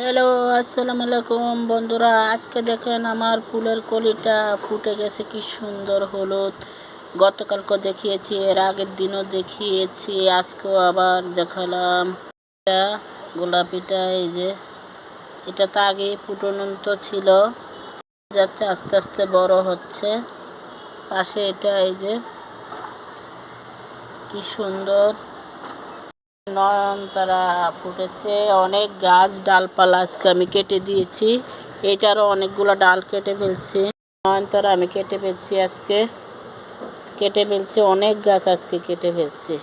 Hello, আসসালামু আলাইকুম। বন্ধুরা, আজকে দেখেন আমার ফুলের কলিটা ফুটে গেছে, কি সুন্দর হলুদ। গতকালকে দেখিয়েছি, এর আগের দিনও দেখিয়েছি, আজকেও আবার দেখালাম। এটা গোলাপিটা, এই যে, এটা তো আগে ফুটন্ত ছিল। যাচ্ছে, আস্তে আস্তে বড় হচ্ছে। পাশে এটা, এই যে, কি সুন্দর। নয়নতারা ফুটেছে। অনেক গাছ ডালপালা আজকে আমি কেটে দিয়েছি। এটারও অনেকগুলো ডাল কেটে ফেলছি। নয়নতারা আমি কেটে ফেলছি আজকে। কেটে ফেলছি, অনেক গাছ আজকে কেটে ফেলছি।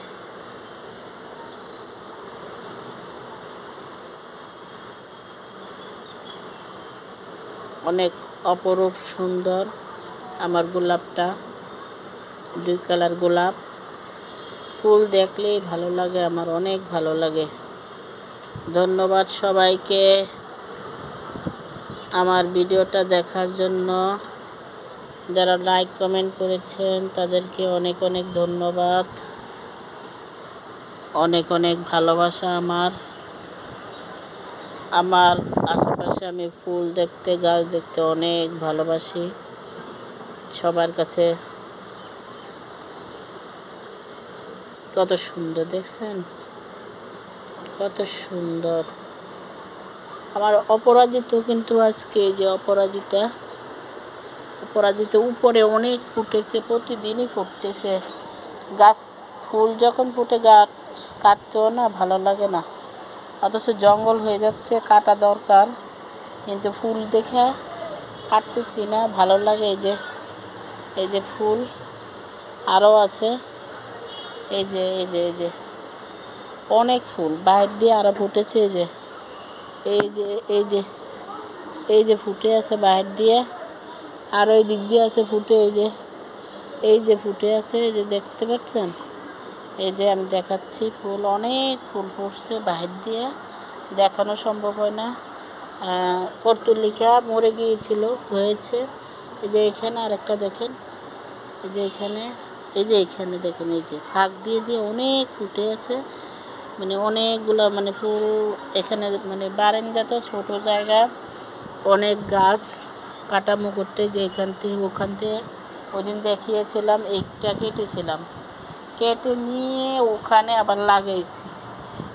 অনেক অপরূপ সুন্দর আমার গোলাপটা। দুই কালার গোলাপ। ফুল দেখলেই ভালো লাগে, আমার অনেক ভালো লাগে। ধন্যবাদ সবাইকে আমার ভিডিওটা দেখার জন্য। যারা লাইক কমেন্ট করেছেন, তাদেরকে অনেক অনেক ধন্যবাদ। অনেক অনেক ভালোবাসা আমার। আমার আশেপাশে আমি ফুল দেখতে, গাছ দেখতে অনেক ভালোবাসি। সবার কাছে কত সুন্দর, দেখছেন? কত সুন্দর। আমার অপরাজিত কিন্তু আজকে যে অপরাজিতা, অপরাজিত উপরে অনেক ফুটেছে, প্রতিদিনই ফুটতেছে। গাছ, ফুল যখন ফুটে, গাছ কাটতেও না ভালো লাগে না। অথচ জঙ্গল হয়ে যাচ্ছে, কাটা দরকার। কিন্তু ফুল দেখে কাটতেছি না, ভালো লাগে এই যে এই যে ফুল আরও আছে। এই যে এই যে এই যে। অনেক ফুল, বাইর দিয়ে আরও ফুটেছে, এই যে। এই যে এই যে এই যে ফুটে আছে বাইর দিয়ে। আর ওই দিক দিয়ে আছে ফুটে, এই যে এই যে ফুটে আছে, এই যে দেখতে পাচ্ছেন? এই যে আমি দেখাচ্ছি ফুল, অনেক ফুল ফুটছে বাহির দিয়ে। দেখানো সম্ভব হয় না। পর্তুলিকা মরে গিয়েছিল, হয়েছে। এই যে এখানে আরেকটা দেখেন। এই যে এখানে এই যে এখানে দেখেন, এই যে ফাঁক দিয়ে দিয়ে অনেক ফুটে আছে। মানে অনেকগুলো মানে ফুল এখানে মানে বারান্দা তো ছোটো জায়গা। অনেক গাছ কাটামো করতে যে এখান থেকে ওখান থেকে। ওই দিন দেখিয়েছিলাম এইটা কেটেছিলাম। কেটে নিয়ে ওখানে আবার লাগাইছি।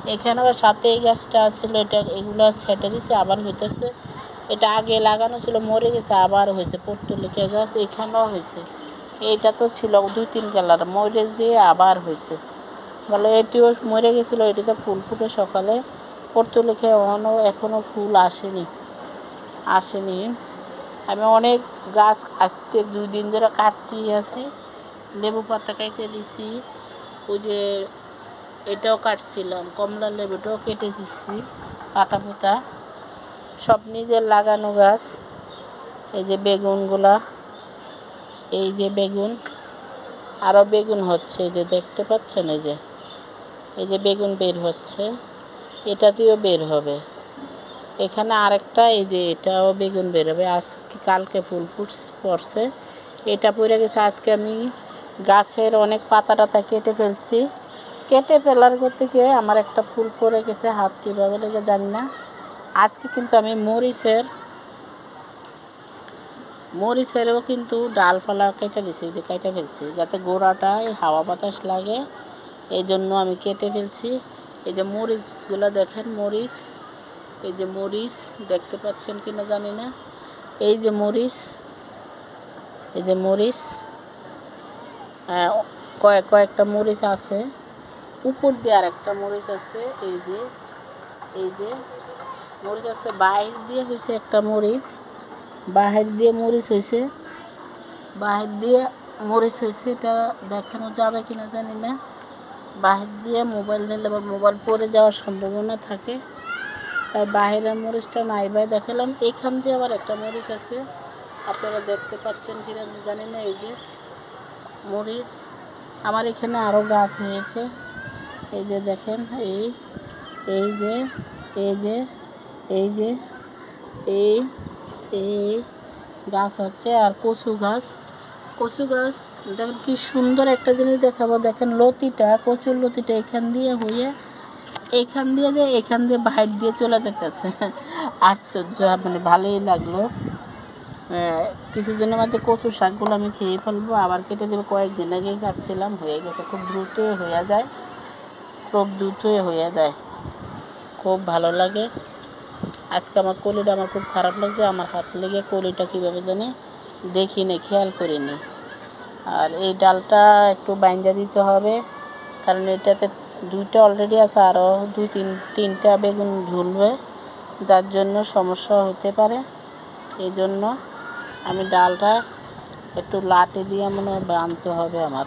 এখানে আবার সাথে এই গাছটা আসছিল এটা এগুলো ছেটে দিছে, আবার হইতেছে। এটা আগে লাগানো ছিল, মরে গেছে, আবার হয়েছে। পর্তুলিকা গাছ এখানেও হয়েছে। এইটা তো ছিল দুই তিন কালার মরে দিয়ে আবার হয়েছে। বলে এটিও মরে গেছিল এটিতে ফুল ফুটে সকালে। পর্তুলিকা এখনও এখনও ফুল আসেনি আসেনি। আমি অনেক গাছ আসতে দুই দিন ধরে কাটতেই আছি লেবু পাতা কেটে দিছি, ওই যে এটাও কাটছিলাম, কমলা লেবুটাও কেটে দিছি, পাতা পোতা সব নিজের লাগানো গাছ, এই যে বেগুনগুলা। এই যে বেগুন আরও বেগুন হচ্ছে, এই যে দেখতে পাচ্ছেন এই যে এই যে বেগুন বের হচ্ছে এটাতেও বের হবে। এখানে আরেকটা, এই যে এটাও বেগুন বের হবে, আজকে কালকে ফুল ফুট পড়ছে, এটা পড়ে গেছে, আজকে আমি গাছের অনেক পাতা টাতা কেটে ফেলছি। কেটে ফেলার করতে থেকে আমার একটা ফুল পড়ে গেছে, হাত কীভাবে লেগে জানি না। আজকে কিন্তু আমি মরিচের মরিচেরও কিন্তু ডালপালা কেটে দিছি, যে কেটে ফেলছি, যাতে গোড়াটায় হাওয়া বাতাস লাগে। এই জন্য আমি কেটে ফেলছি। এই যে মরিচগুলো দেখেন, মরিচ, এই যে মরিচ, দেখতে পাচ্ছেন কি না জানি না। এই যে মরিচ, এই যে মরিচ কয়েক কয়েকটা মরিচ আছে। উপর দিয়ে আর একটা মরিচ আছে, এই যে এই যে মরিচ আছে, বাইর দিয়ে হয়েছে একটা মরিচ। বাহির দিয়ে মরিচ হয়েছে। বাহির দিয়ে মরিচ হয়েছে, এটা দেখানো যাবে কি না জানি না। বাহির দিয়ে মোবাইল নিলে আবার মোবাইল পরে যাওয়ার সম্ভাবনা থাকে। তাই বাহিরের মরিচটা নাই ভাই, দেখালাম। এখান দিয়ে আবার একটা মরিচ আছে। আপনারা দেখতে পাচ্ছেন কিনা জানি না, এই যে মরিচ। আমার এখানে আরও গাছ হয়েছে। এই যে দেখেন, এই এই যে এই যে এই যে, এই এই গাছ হচ্ছে আর কচু গাছ। কচু গাছ দেখেন কি সুন্দর একটা জিনিস দেখাবো। দেখেন লতিটা কচুর লতিটা এখান দিয়ে হয়ে এইখান দিয়ে যে এখান দিয়ে বাইর দিয়ে চলে যেতেছে। আশ্চর্য মানে ভালোই লাগল। আহ, কিছুদিনের মধ্যে কচু শাকগুলো আমি খেয়ে ফেলব। আবার কেটে দেবো। কয়েকদিন আগেই কাটছিলাম। হয়ে গেছে খুব দ্রুতই হয়ে যায়। খুব দ্রুতই হয়ে যায়। খুব ভালো লাগে। আজকে আমার কলিটা আমার খুব খারাপ লাগছে, আমার হাত লেগে কলিটা কীভাবে জানি দেখিনি খেয়াল করিনি। আর এই ডালটা একটু বাইন্দা দিতে হবে, কারণ এটাতে দুইটা অলরেডি আছে আরও দুই তিন, তিনটা বেগুন ঝুলবে, যার জন্য সমস্যা হতে পারে। এই জন্য আমি ডালটা একটু লাটে দিয়ে মনে হয় বাঁধতে হবে আমার।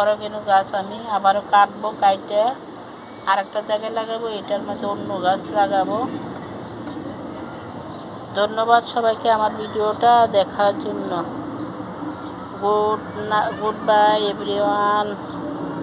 অরগেনো গাছ আমি আবারও কাটবো, কাইটে আরেকটা জায়গায় লাগাবো, এটার মধ্যে অন্য গাছ লাগাবো। ধন্যবাদ সবাইকে আমার ভিডিওটা দেখার জন্য। গুড না, গুড বাই, এভরিওয়ান।